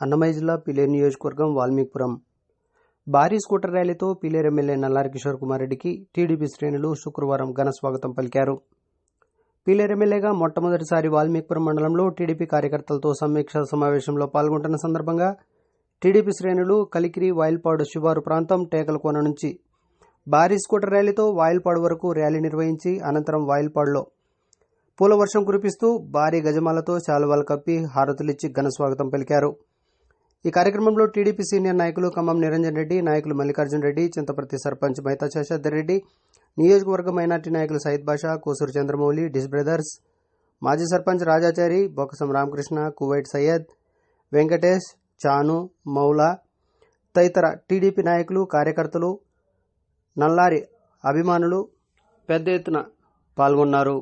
అన్నమయ్య జిల్లా పిలేరు నియోజకవర్గం వాల్మీకిపురం. భారీ స్కూటర్ ర్యాలీతో పిలేరు ఎమ్మెల్యే నల్లారి కిషోర్ కుమార్ రెడ్డికి టీడీపీ శ్రేణులు శుక్రవారం ఘన స్వాగతం పలికారు. పిలేర్ ఎమ్మెల్యేగా మొట్టమొదటిసారి వాల్మీకిపురం మండలంలో టీడీపీ కార్యకర్తలతో సమీక్షా సమావేశంలో పాల్గొంటున్న సందర్భంగా టీడీపీ శ్రేణులు కలికిరి వాయిల్పాడు శివారు ప్రాంతం టేకలకోన నుంచి భారీ స్కూటర్ ర్యాలీతో వాయిల్పాడు వరకు ర్యాలీ నిర్వహించి అనంతరం వాయిల్పాడులో పూల వర్షం కురిపిస్తూ భారీ గజమాలతో శాలువాలు కప్పి హారతులిచ్చి ఘన స్వాగతం పలికారు. ఈ కార్యక్రమంలో టీడీపీ సీనియర్ నాయకులు ఖమ్మం నిరంజన్ రెడ్డి నాయకులు మల్లికార్జున్ రెడ్డి చింతపర్తి సర్పంచ్ మైతా శేషాద్రి రెడ్డి నియోజకవర్గ మైనార్టీ నాయకులు సయిద్ బాషా కోసూరు చంద్రమౌళి డిస్ బ్రదర్స్ మాజీ సర్పంచ్ రాజాచారి బొక్కసం రామకృష్ణ కువైట్ సయ్యద్ వెంకటేష్ చాను మౌలా తదితర టీడీపీ నాయకులు కార్యకర్తలు నల్లారి అభిమానులు పెద్ద ఎత్తున పాల్గొన్నారు.